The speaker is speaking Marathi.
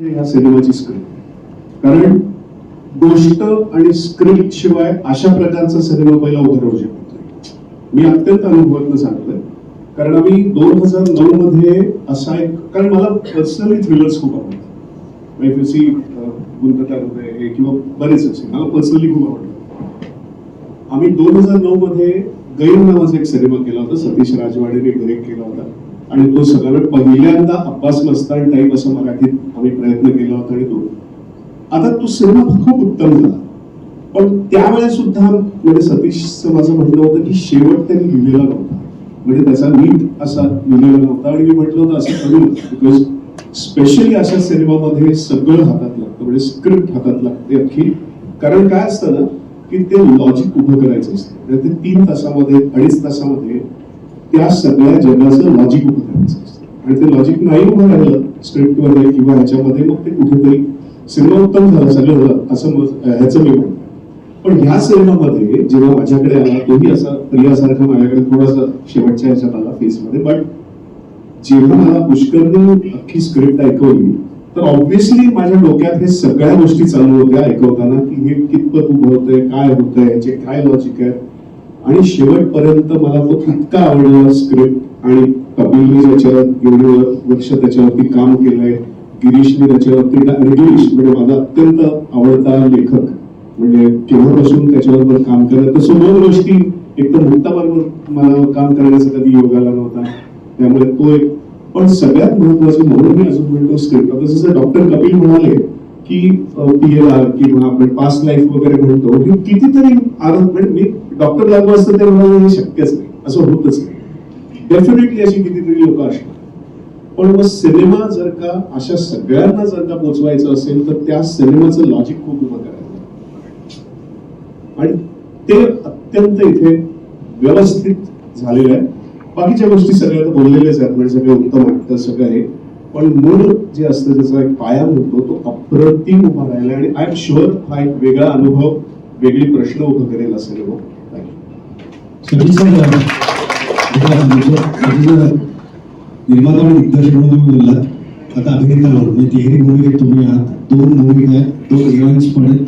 ह्या सिनेमाची स्क्रिप्ट कारण गोष्ट आणि स्क्रिप्ट शिवाय अशा प्रकारचा सिनेमा पहिला उभा राहू शकत नाही. मी अत्यंत अनुभवातनं सांगतोय. कारण आम्ही दोन हजार नऊ मध्ये असा एक कारण मला पर्सनली थ्रिलर्स खूप आवडतात. एफएसी गुंतकार वगैरे किंवा बरेच असे मला पर्सनली खूप आवडतात. आम्ही दोन हजार नऊ मध्ये गैर नावाचा एक सिनेमा केला होता सतीश राजवाडेने डिरेक्ट केला होता. आणि तो सगळं पहिल्यांदा अब्बास मस्तान टाईप असं मराठीत आम्ही प्रयत्न केला होता आणि तो. आता तो सिनेमा खूप उत्तम झाला. पण त्यावेळेस सुद्धा म्हणजे सतीशचं माझं म्हटलं होतं की शेवट त्यांनी लिहिलेला नव्हता. म्हणजे त्याचा नीट असा लिहिलेला नव्हता आणि मी म्हटलं होतं असं करू बिकॉज स्पेशली अशा सिनेमामध्ये सगळं हातात लागतं म्हणजे स्क्रिप्ट हातात लागते अख्खी. कारण काय असतं ना की ते लॉजिक उभं करायचं असतं. म्हणजे ते तीन तासामध्ये अडीच तासामध्ये त्या सगळ्या जगाचं लॉजिक उभं करायचं असतं. आणि ते लॉजिक नाही उभं राहिलं स्क्रिप्टमध्ये किंवा ह्याच्यामध्ये मग ते कुठेतरी सिनेमा उत्तम झाला सगळं झालं असं ह्याचं मी म्हणतो. पण ह्या सिनेमामध्ये जेव्हा माझ्याकडे आला तोही असा प्रियासारखा माझ्याकडे थोडासा शेवटच्या ह्याच्यात आला फेसमध्ये बट जेव्हा मला पुष्करने अख्खी स्क्रिप्ट ऐकवली तर ऑब्व्हियसली माझ्या डोक्यात हे सगळ्या गोष्टी चालू होत्या ऐकवताना की हे कितपत उभं होतंय काय होतंय याचे काय लॉजिक आहे आणि शेवटपर्यंत मला तो इतका आवडला स्क्रिप्ट आणि कपिलने त्याच्यावर एवढी वर्ष त्याच्यावरती काम केलंय गिरीशने त्याच्यावरती आणि गिरीश म्हणजे माझा अत्यंत आवडता लेखक. म्हणजे तेव्हापासून त्याच्याबरोबर काम करत तसं दोन गोष्टी एक तर मुक्ताबरोबर मला काम करण्याचा कधी योग आला नव्हता. त्यामुळे तो एक पण सगळ्यात महत्वाचं म्हणून मी अजून म्हणतो स्क्रिप्ट आता जसं डॉक्टर कपिल म्हणाले की पी एल आर किंवा आपण पास्ट लाईफ वगैरे म्हणतो हे कितीतरी आरोप म्हणजे मी डॉक्टर लागू असतं ते मला हे शक्यच नाही. असं होतच नाही. डेफिनेटली अशी कितीतरी लोक असतात. पण मग सिनेमा जर का अशा सगळ्यांना जर का पोचवायचं असेल तर त्या सिनेमाचं लॉजिक खूप उभं करायचं. आणि ते अत्यंत इथे व्यवस्थित झालेलं आहे. बाकीच्या गोष्टी सगळ्या बोललेल्याच आहेत म्हणजे सगळे उत्तम वाटतं सगळं आहे पण मूळ जे असतं त्याचा एक पाया म्हणतो तो अप्रतिम उभा राहिला आणि आय एम शुअर हा एक वेगळा अनुभव वेगळी प्रश्न उभं करेल असं हो निर्माता आणि दिग्दर्शक म्हणून तुम्ही बोलला आता अभिनेता म्हणून म्हणजे तिहेरी भूमिकेत तुम्ही आहात दोन भूमिका आहेत? दोन हिरोईन्स पण आहेत.